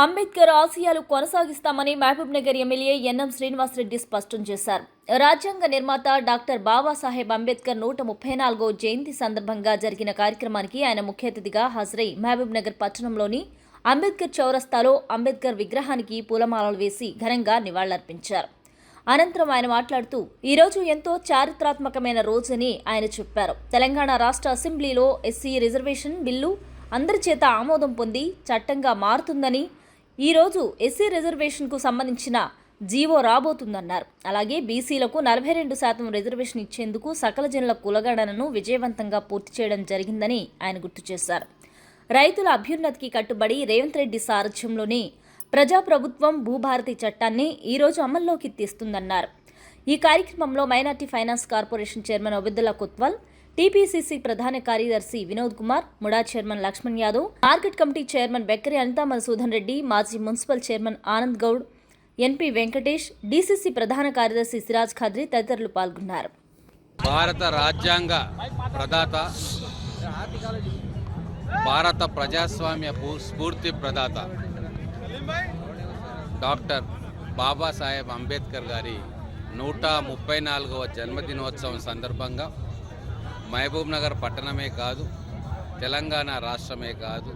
అంబేద్కర్ ఆశయాలు కొనసాగిస్తామని Mahabubnagar MLA NM Srinivasa Reddy స్పష్టం చేశారు. రాజ్యాంగ నిర్మాత డాక్టర్ బాబాసాహెబ్ అంబేద్కర్ నూట ముప్పై నాలుగో జయంతి సందర్భంగా జరిగిన కార్యక్రమానికి ఆయన ముఖ్య అతిథిగా హాజరై మహబూబ్నగర్ పట్టణంలోని అంబేద్కర్ చౌరస్తాలో అంబేద్కర్ విగ్రహానికి పూలమాలలు వేసి ఘనంగా నివాళులర్పించారు. అనంతరం ఆయన మాట్లాడుతూ ఈ రోజు ఎంతో చారిత్రాత్మకమైన రోజని ఆయన చెప్పారు. తెలంగాణ రాష్ట్ర అసెంబ్లీలో ఎస్సీ రిజర్వేషన్ బిల్లు అందరి చేత ఆమోదం పొంది చట్టంగా మారుతుందని ఈ రోజు ఎస్సీ రిజర్వేషన్కు సంబంధించిన జీవో రాబోతుందన్నారు. అలాగే బీసీలకు నలభై రెండు శాతం రిజర్వేషన్ ఇచ్చేందుకు సకల జనుల కులగణనను విజయవంతంగా పూర్తి చేయడం జరిగిందని ఆయన గుర్తు చేశారు. రైతుల అభ్యున్నతికి కట్టుబడి రేవంత్ రెడ్డి సారథ్యంలోని ప్రజాప్రభుత్వం భూభారతి చట్టాన్ని ఈరోజు అమల్లోకి తెస్తుందన్నారు. ఈ కార్యక్రమంలో minority finance corporation chairman Obedullah Kotwal TPCC ప్రధాన కార్యదర్శి Vinod Kumar MUDA chairman Lakshman Yadav market committee chairman Bekkari Anitha Madhusudan Reddy మాజీ municipal chairman Anand Goud NP Venkatesh DCC ప్రధాన కార్యదర్శి సిరాజ్ ఖాద్రి తదితరులు పాల్గొన్నారు. భారత రాజ్యాంగ ప్రదాత భారత ప్రజాస్వామ్య భూ- స్ఫూర్తి ప్రదాత డాక్టర్ బాబాసాహెబ్ అంబేద్కర్ గారి నూట ముప్పై నాలుగవ జన్మదినోత్సవం సందర్భంగా మహబూబ్ నగర్ పట్టణమే కాదు తెలంగాణ రాష్ట్రమే కాదు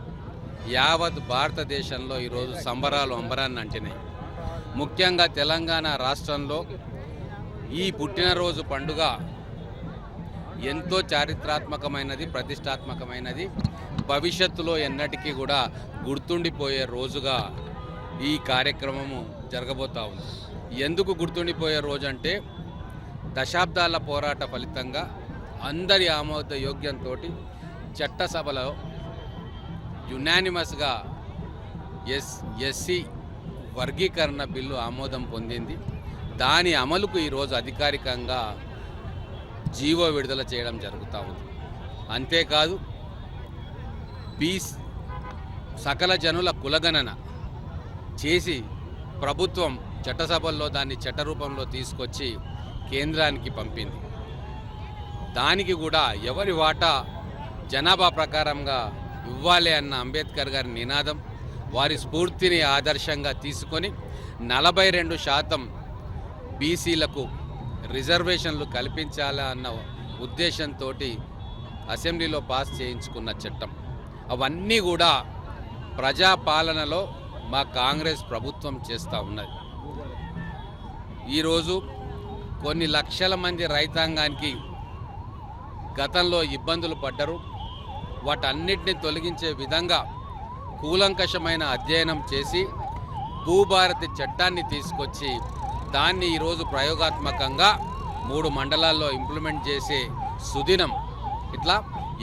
యావత్ భారతదేశంలో ఈరోజు సంబరాలు అంబరాన్ని అంటినాయి. ముఖ్యంగా తెలంగాణ రాష్ట్రంలో ఈ పుట్టినరోజు పండుగ ఎంతో చారిత్రాత్మకమైనది ప్రతిష్టాత్మకమైనది. భవిష్యత్తులో ఎన్నటికీ కూడా గుర్తుండిపోయే రోజుగా ఈ కార్యక్రమము జరగబోతా ఉంది. ఎందుకు గుర్తుండిపోయే రోజు అంటే దశాబ్దాల పోరాట ఫలితంగా అందరి ఆమోద యోగ్యంతో చట్టసభలో యునానిమస్గా ఎస్ ఎస్సీ వర్గీకరణ బిల్లు ఆమోదం పొందింది. దాని అమలుకు ఈరోజు అధికారికంగా జీవో విడుదల చేయడం జరుగుతూ ఉంది. అంతేకాదు బీస్ సకల జనుల కులగణన చేసి ప్రభుత్వం చట్టసభల్లో దాన్ని చట్టరూపంలో తీసుకొచ్చి కేంద్రానికి పంపింది. దానికి కూడా ఎవరి వాటా జనాభా ప్రకారంగా ఇవ్వాలి అన్న అంబేద్కర్ గారి నినాదం వారి స్ఫూర్తిని ఆదర్శంగా తీసుకొని నలభై రెండు శాతం బీసీలకు రిజర్వేషన్లు కల్పించాలా అన్న ఉద్దేశంతో అసెంబ్లీలో పాస్ చేయించుకున్న చట్టం. అవన్నీ కూడా ప్రజాపాలనలో మా కాంగ్రెస్ ప్రభుత్వం చేస్తూ ఉన్నది. ఈరోజు కొన్ని లక్షల మంది రైతాంగానికి గతంలో ఇబ్బందులు పడ్డరు. వాటన్నిటిని తొలగించే విధంగా కూలంకషమైన అధ్యయనం చేసి భూభారతి చట్టాన్ని తీసుకొచ్చి దాన్ని ఈరోజు ప్రయోగాత్మకంగా మూడు మండలాల్లో ఇంప్లిమెంట్ చేసే సుదినం. ఇట్లా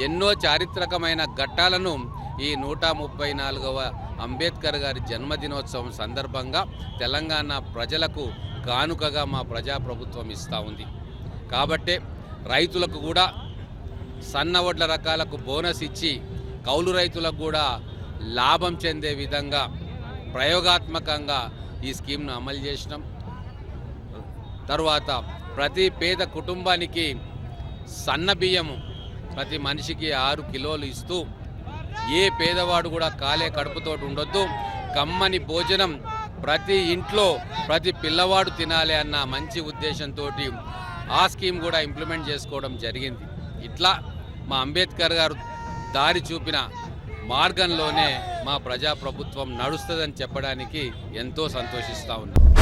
ఎన్నో చారిత్రకమైన ఘట్టాలను ఈ నూట ముప్పై నాలుగవ అంబేద్కర్ గారి జన్మదినోత్సవం సందర్భంగా తెలంగాణ ప్రజలకు కానుకగా మా ప్రజాప్రభుత్వం ఇస్తూ ఉంది. కాబట్టే రైతులకు కూడా సన్న వడ్ల రకాలకు బోనస్ ఇచ్చి కౌలు రైతులకు కూడా లాభం చెందే విధంగా ప్రయోగాత్మకంగా ఈ స్కీమ్ను అమలు చేసినాం. తరువాత ప్రతి పేద కుటుంబానికి సన్న బియ్యము ప్రతి మనిషికి ఆరు కిలోలు ఇస్తూ ఏ పేదవాడు కూడా కాలే కడుపుతోటి ఉండొద్దు. కమ్మని భోజనం ప్రతి ఇంట్లో ప్రతి పిల్లవాడు తినాలి అన్న మంచి ఉద్దేశంతో ఆ స్కీమ్ కూడా ఇంప్లిమెంట్ చేసుకోవడం జరిగింది. ఇట్లా మా అంబేద్కర్ గారు దారి చూపిన మార్గంలోనే మా ప్రజాప్రభుత్వం నడుస్తుందని చెప్పడానికి ఎంతో సంతోషిస్తూ ఉన్నాం.